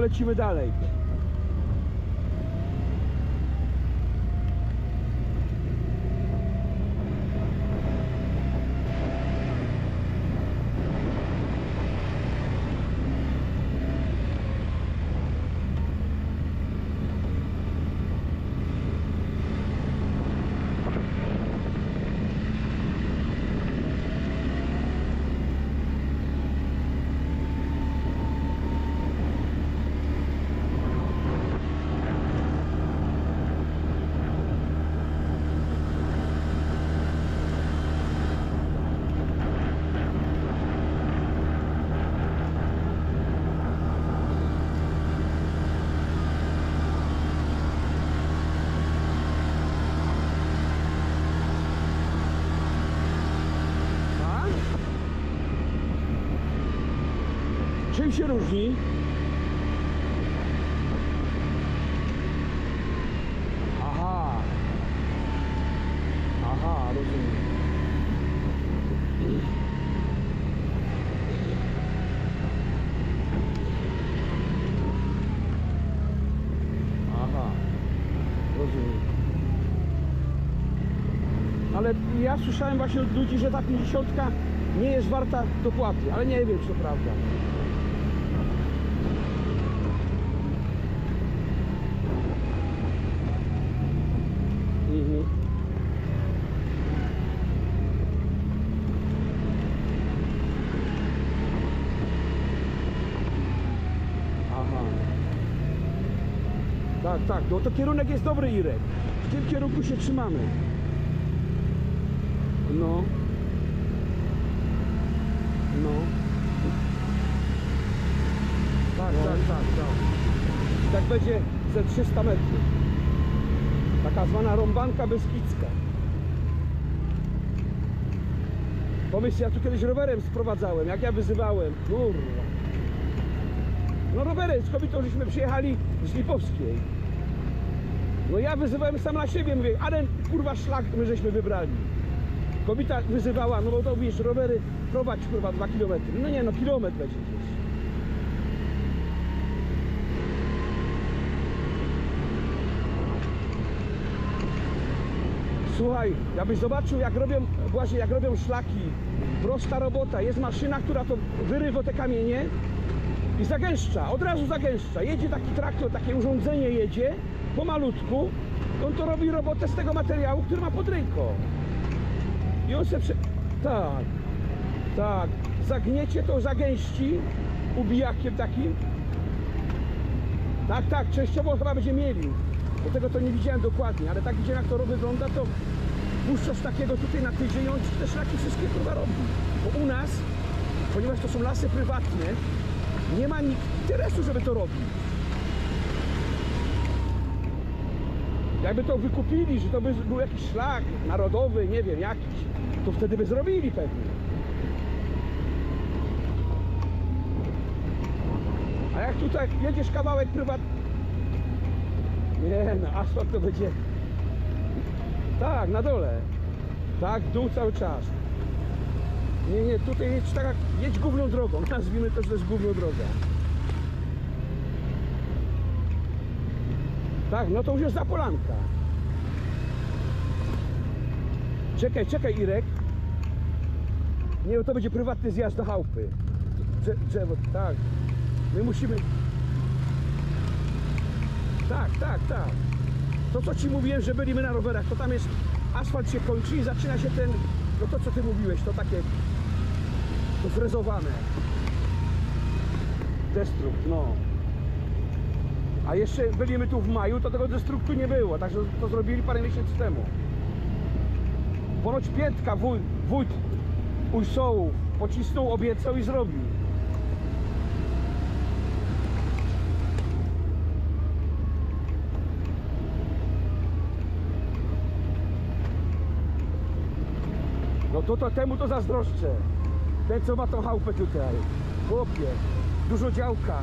lecimy dalej. Tak? Czym się różni? Aha. Aha, rozumiem. Aha, rozumiem. Ale ja słyszałem właśnie od ludzi, że ta 50 nie jest warta dopłaty, ale nie wiem, czy to prawda. Mhm. Aha. Tak, tak, no to kierunek jest dobry, Irek. W tym kierunku się trzymamy. No. No. Tak, tak, tak, tak. Tak będzie ze 300 metrów. Taka zwana rąbanka beskidzka. Pomyśl, ja tu kiedyś rowerem sprowadzałem, jak ja wyzywałem. Kurwa. No rowerem, z kobietą żeśmy przyjechali z Lipowskiej. No ja wyzywałem sam na siebie, mówię, ale kurwa szlak my żeśmy wybrali. Kobieta wyzywała, no bo to wiesz, rowery prowadź kurwa 2 km. No nie no, kilometr będzie gdzieś. Słuchaj, jakbyś zobaczył jak robią, właśnie jak robią szlaki, prosta robota, jest maszyna, która to wyrywa te kamienie i zagęszcza, od razu zagęszcza. Jedzie taki traktor, takie urządzenie jedzie, pomalutku, on to robi robotę z tego materiału, który ma pod ręką. I on se prze... Tak, tak. Zagniecie to zagęści ubijakiem takim. Tak, tak, częściowo chyba będzie mieli. Do tego to nie widziałem dokładnie, ale tak widziałem jak to wygląda, to puszczasz takiego tutaj na tydzień, on te szlaki wszystkie kurwa robi. Bo u nas, ponieważ to są lasy prywatne, nie ma nikt interesu, żeby to robić. Jakby to wykupili, że to by był jakiś szlak narodowy, nie wiem, jakiś, to wtedy by zrobili pewnie. A jak tutaj jedziesz kawałek prywatny... Nie no, asfalt to będzie... Tak, na dole. Tak, dół cały czas. Nie, nie, tutaj jedź tak jak, jedź główną drogą, nazwijmy to, że to jest główną droga. Tak, no to już jest Zapolanka. Czekaj, czekaj Irek. Nie, to będzie prywatny zjazd do chałupy. Drze- Drzewo, tak. My musimy... Tak, tak, tak. To co Ci mówiłem, że byliśmy na rowerach, to tam jest asfalt się kończy i zaczyna się ten, no to co Ty mówiłeś, to takie, to frezowane. Destrukt, no. A jeszcze byliśmy tu w maju, to tego destruktu nie było, także to zrobili parę miesięcy temu. Ponoć Piętka, wuj, wójt Ujsołów, pocisnął, obiecał i zrobił. No to, to temu to zazdroszczę. Ten co ma tą chałupę tutaj. Chłopie, dużo działka.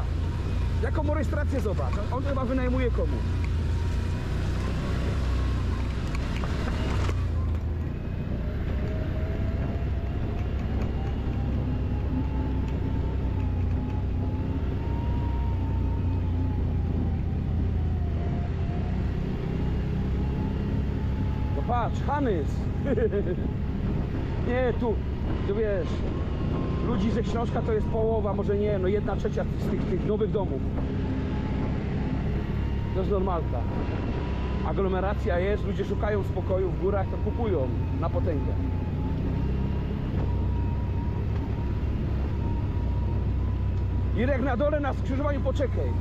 Jaką mu rejestrację zobacz? On chyba wynajmuje komuś. No patrz, Hanys! Nie, tu, tu wiesz, ludzi ze Śląska to jest połowa, może nie, no jedna trzecia z tych, tych nowych domów. To jest normalka. Aglomeracja jest, ludzie szukają spokoju w górach, to kupują na potęgę. Irek na dole na skrzyżowaniu poczekaj.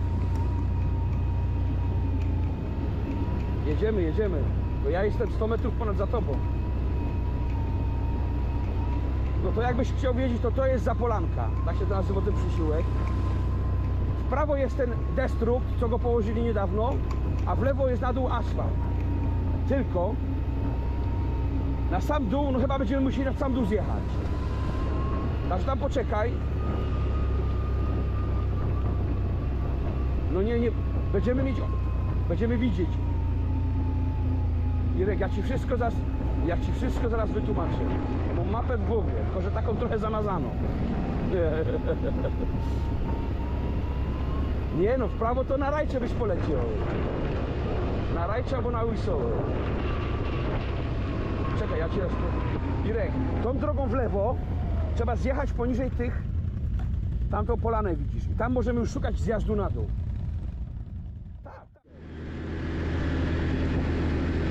Jedziemy, jedziemy. Bo ja jestem 100 metrów ponad za tobą. No to jakbyś chciał wiedzieć, to to jest Zapolanka. Tak się to nazywa ten przysiłek. W prawo jest ten destrukt, co go położyli niedawno, a w lewo jest na dół asfalt. Tylko na sam dół, no chyba będziemy musieli na sam dół zjechać. Także tam poczekaj. No nie, nie, będziemy mieć, będziemy widzieć. Irek, ja ci wszystko zaraz, ja ci wszystko zaraz wytłumaczę. Mapę w głowie, tylko że taką trochę zamazaną. Nie no, w prawo to na rajcze byś poleciał. Na rajcze albo na Łysowe. Czekaj, ja ci raz... Irek, tą drogą w lewo trzeba zjechać poniżej tych... Tamtą polanę widzisz. I tam możemy już szukać zjazdu na dół. Tak.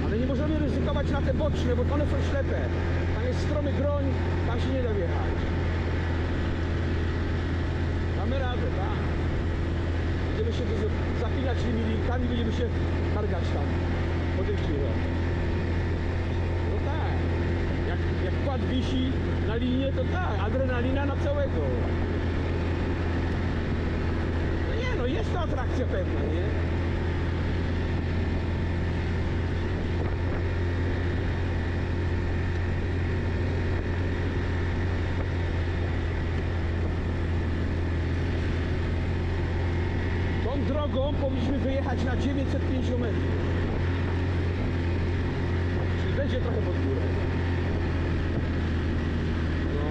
Ale nie możemy ryzykować na te boczne, bo one są ślepe. Jest stromy groń, tam się nie da wjechać. Damy radę, tak. Będziemy się zapinać tymi linkami, będziemy się targać tam. Podejrzliwe. No tak. Jak, jak kład wisi na linie, to tak. Adrenalina na całego. No nie no, jest to atrakcja pewna, nie? Tą drogą powinniśmy wyjechać na 950 metrów. Czyli będzie trochę pod górę. No.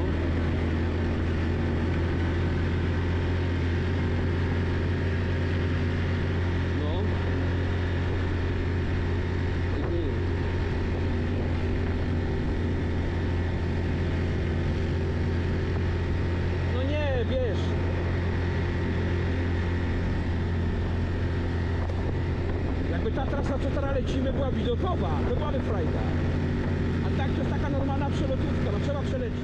No. Mhm. No nie, wiesz. Jakby ta trasa, co teraz lecimy, była widokowa, to byłaby frajda. A tak to jest taka normalna przelotówka, no trzeba przelecieć.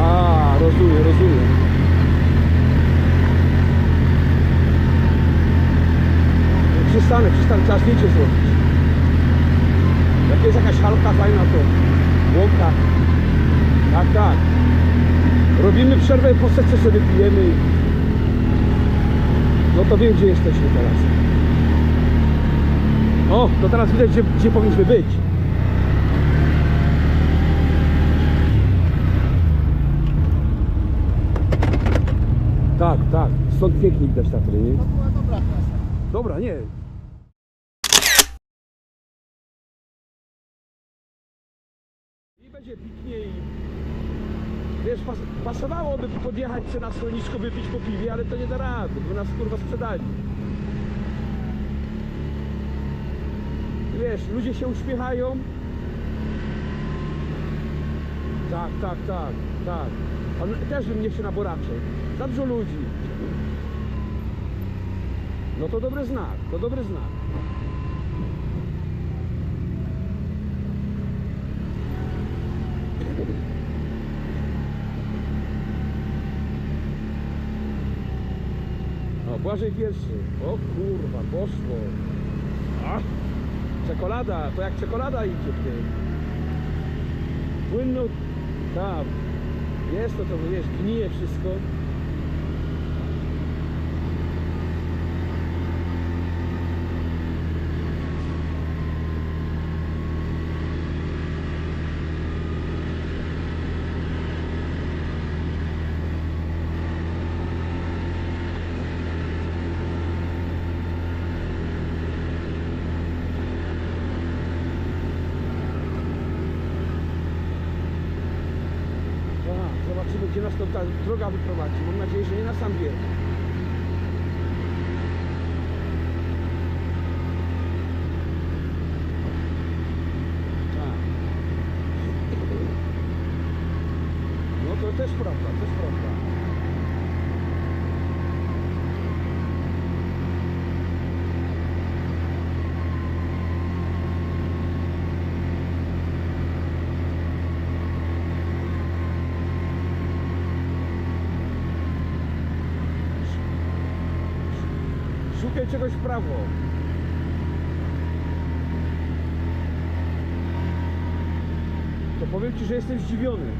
A, rozumiem, rozumiem. Przystanę, przystanę, trzeba zdjęcie zrobić. Jak jest jakaś halka fajna, to łąka. Tak, tak. Robimy przerwę, po sece sobie pijemy. No to wiem, gdzie jesteśmy teraz. O, to teraz widać, gdzie, gdzie powinniśmy być. Tak, tak. Stąd pięknie widać Tatry, nie? To była dobra trasa. Dobra, nie. I będzie pikniej. Wiesz, pas, pasowałoby podjechać się na schronisko, wypić po piwie, ale to nie da rady, bo nas kurwa sprzedali. Wiesz, ludzie się uśmiechają. Tak, tak, tak, tak. On też bym nie się na boraczek. Za dużo ludzi. No to dobry znak, to dobry znak. O, Błażej pierwszy. O kurwa, poszło. A, czekolada, to jak czekolada idzie w tym. Płynno, tam. Jest to, to wiesz, gnije wszystko. Tak, zobaczymy gdzie nas to ta droga wyprowadzi. Mam nadzieję, że nie na sam wierch. Tak. No to też prawda, też prawda. Szukaj czegoś w prawo. To powiem Ci, że jestem zdziwiony,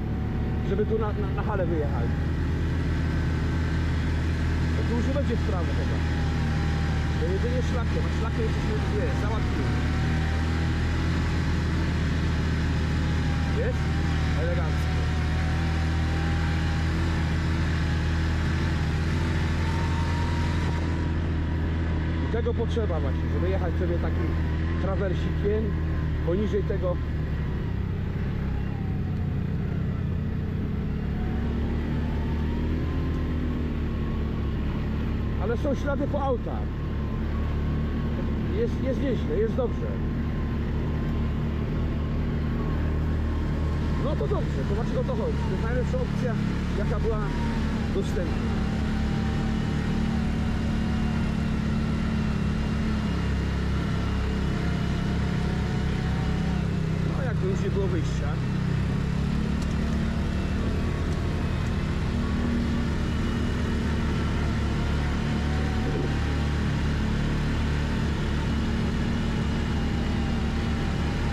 żeby tu na, na, na halę wyjechali. No tu już będzie w prawo chyba. To jedynie szlakiem, a szlakiem jesteśmy dwie, załatwili. Jest? Elegancko. I tego potrzeba właśnie, żeby jechać sobie takim trawersikiem poniżej tego. Ale są ślady po autach. Jest, jest nieźle, jest dobrze. No to dobrze, to znaczy o to chodzi. To jest najlepsza opcja jaka była dostępna No jakby już nie było wyjścia.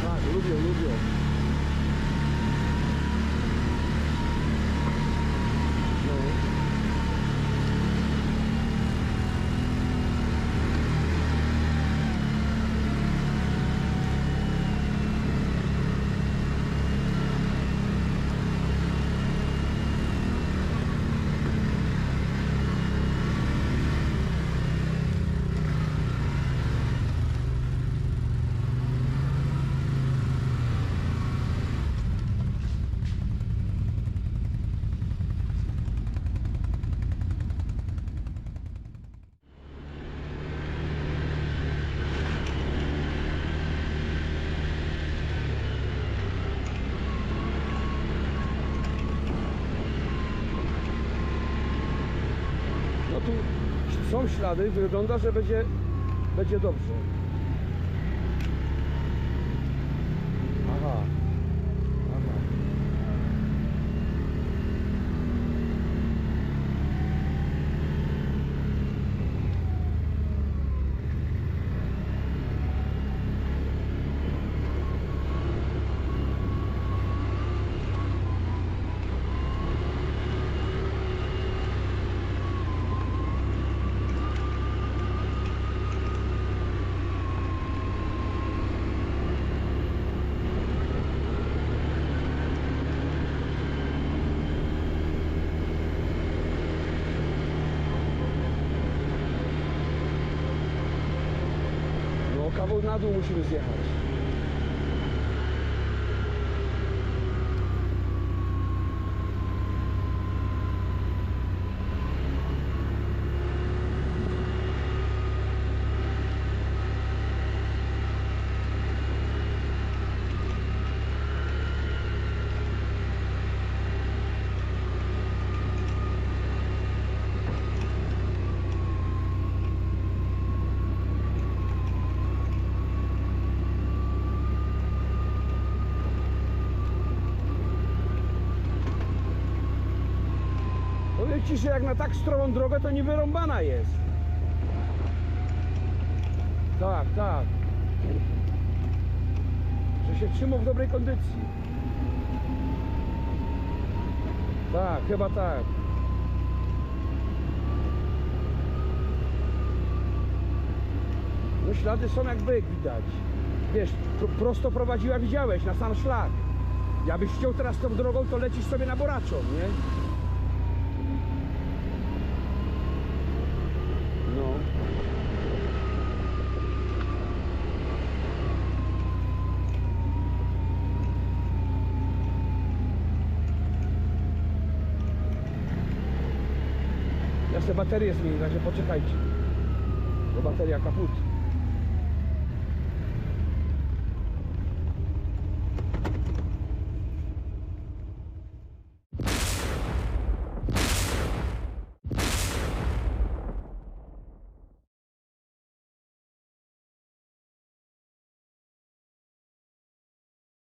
Tak, lubią, lubią. No. No tu są ślady, wygląda, że będzie, będzie dobrze. Aha. Aha. No kawał na dół Ci, że jak na tak stromą drogę to nie wyrąbana jest. Tak, tak. Że się trzymał w dobrej kondycji. Tak, chyba tak. No ślady są jak byk widać. Wiesz, pro, prosto prowadziła, widziałeś, na sam szlak. Jakbyś chciał teraz tą drogą, to lecisz sobie na Boraczą, nie? No. Ja sobie baterię zmienię, także poczekajcie. Bo bateria kaput.